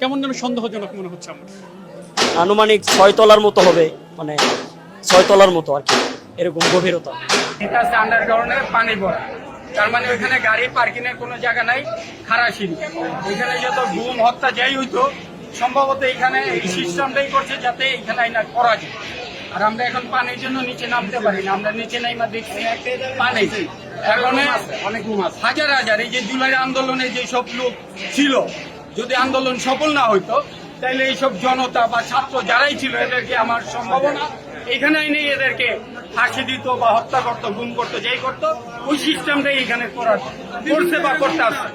কেমন যেন সন্দেহজনক মনে হচ্ছে আমার। আনুমানিক ছয় তলার মতো হবে মানে ছয় তলার মতো আর কি এরকম গভীরতা। এটা হচ্ছে আন্ডারগ্রাউন্ডে পানি ভরা। তার মানে ওইখানে গাড়ি পার্কিং এর কোনো জায়গা নাই এখানে যত গুম হত্যা যাই হইতো সম্ভবত এখানে এই সিস্টেমটাই করছে যাতে এখানে আইনা করা যায়। আর আমরা এখন পানির জন্য নিচে নামতে পারি না। আমরা নিচে নাইমা দেখছি পানি। এখন অনেক হাজার হাজার এই যে জুলাই আন্দোলনে যে সব লোক ছিল যদি আন্দোলন সফল না হইতো তাহলে এইসব জনতা বা ছাত্র যারাই ছিল এদেরকে আমার সম্ভাবনা এখানে এনে এদেরকে ফাঁসি দিত বা হত্যা করতো, গুম করতো, যেই করতো, ওই সিস্টেমটাই এখানে করা করছে বা করতে আসছে।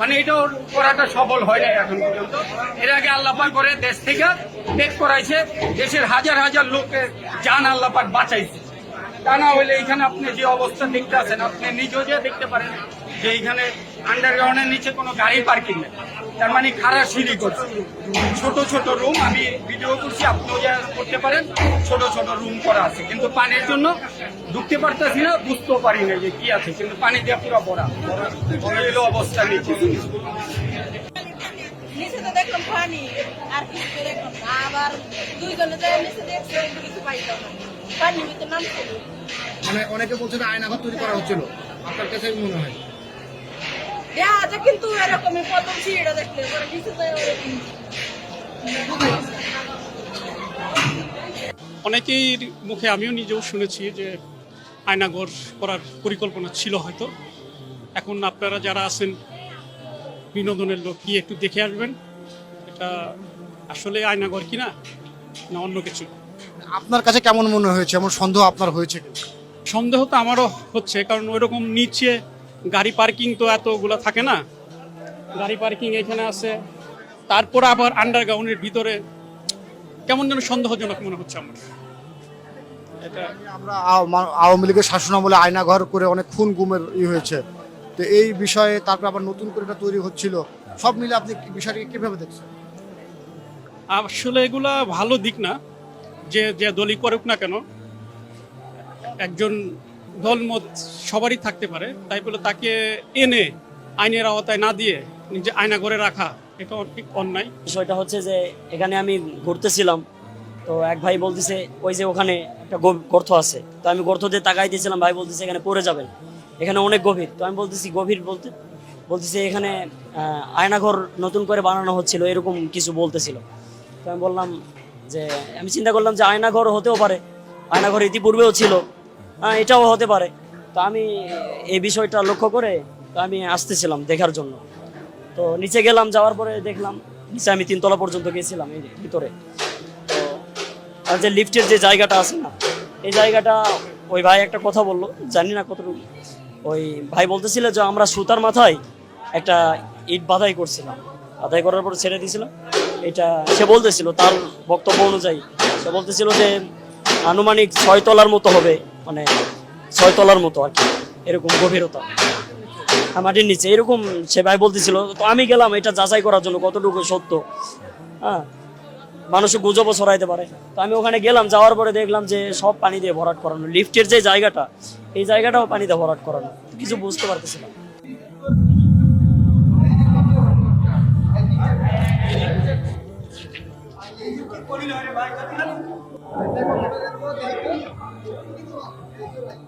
মানে এটা করাটা সফল হয় না এখন পর্যন্ত। এর আগে আল্লাপাক করে দেশ থেকে টেক করাইছে, দেশের হাজার হাজার লোকের জান আল্লাপাক বাঁচাইছে। তা না হলে এখানে আপনি যে অবস্থা দেখতে আছেন, আপনি নিজেও যে দেখতে পারেন যে এখানে আন্ডারগ্রাউন্ডের নিচে কোনো গাড়ি পার্কিং নেই। তার মানে খারাপ সিঁড়ি করছে। ছোট ছোট রুম আমি ভিডিও করছি আপনিও যা করতে পারেন। ছোট ছোট রুম করা আছে। কিন্তু পানির জন্য ঢুকতে পারতেছি না বুঝতেও পারি না যে কি আছে। কিন্তু পানি দিয়ে পুরো ভরা। এই হলো অবস্থা নিচে। নিচে তো দেখলাম পানি আর কিছু দেখলাম আবার দুইজনে যায় নিচে দেখছে কিছু পাইলাম পানির ভিতরে নামছিল মানে অনেকে বলছে আয়নাঘর তৈরি করা হচ্ছিল। আপনার কাছে মনে হয়? দেখা যায় কিন্তু এরকমই প্রথম সিঁড়িটা দেখলে পরে অনেকেই মুখে আমিও নিজেও শুনেছি যে আয়নাঘর করার পরিকল্পনা ছিল হয়তো। এখন আপনারা যারা আছেন বিনোদনের লোক কি একটু দেখে আসবেন। এটা আসলে আয়নাঘর কি না অন্য কিছু? আপনার কাছে কেমন মনে হয়েছে? এমন সন্দেহ আপনার হয়েছে কি? সন্দেহ তো আমারও হচ্ছে কারণ ওইরকম নিচে গাড়ি পার্কিং তো এতগুলো থাকে না। গাড়ি পার্কিং এখানে আছে। তারপর আবার আন্ডারগ্রাউন্ডের ভিতরে কেমন যেন সন্দেহজনক মনে হচ্ছে আমার। এটা আমরা আওয়ামী লীগের শাসন আমলে আয়নাঘর করে অনেক খুন গুমের ই হয়েছে। তো এই বিষয়ে তারপর আবার নতুন করে এটা তৈরি হচ্ছিল। সব মিলে আপনি বিষয়টাকে কীভাবে দেখছেন? আসলে এগুলা ভালো দিক না। যে যে দলই করুক না কেন একজন দলমত সবারই থাকতে পারে। তাই বলে তাকে এনে আইনের আওতায় না দিয়ে নিজে আয়না করে রাখা, এটা ঠিক অন্যায়। বিষয়টা হচ্ছে যে এখানে আমি ঘুরতেছিলাম, তো এক ভাই বলতেছে, ওই যে ওখানে একটা গর্ত আছে। তো আমি গর্ত দিয়ে তাকাই দিয়েছিলাম, ভাই বলতেছে, এখানে পড়ে যাবেন। এখানে অনেক গভীর। তো আমি বলতেছি, গভীর বলতে বলতেছে, এখানে আয়নাঘর নতুন করে বানানো হচ্ছিল, এরকম কিছু বলতেছিল। তো আমি বললাম যে, আমি চিন্তা করলাম যে আয়নাঘর হতেও পারে। আয়নাঘর ইতিপূর্বেও ছিল। এটাও হতে পারে। তো আমি এই বিষয়টা লক্ষ্য করে তো আমি আসতেছিলাম দেখার জন্য। তো নিচে গেলাম, যাওয়ার পরে দেখলাম নিচে আমি তিনতলা পর্যন্ত গেছিলাম এই ভিতরে। তো আর যে লিফটের যে জায়গাটা আছে না, এই জায়গাটা ওই ভাই একটা কথা বলল, জানি না কতটুকু। ওই ভাই বলতেছিল যে আমরা সুতার মাথায় একটা ইট বাধাই করছিলাম। বাধাই করার পর ছেড়ে দিয়েছিল। এটা সে বলতেছিল, তার বক্তব্য অনুযায়ী। সে বলতেছিল যে আনুমানিক ছয় তলার মতো হবে। মানে ছয় তলার মতো আর কি, এরকম গভীরতা। মাটির নিচে, এরকম সে ভাই বলতেছিল, তো আমি গেলাম, এটা যাচাই করার জন্য কতটুকু সত্য? হ্যাঁ মানুষ গুজবও ছড়াইতে পারে। তো আমি ওখানে গেলাম, যাওয়ার পরে দেখলাম যে সব পানি দিয়ে ভরাট করানো। লিফটের যে জায়গাটা, এই জায়গাটাও পানিতে ভরাট করানো। কিছু বুঝতে পারতেছিলাম Gracias.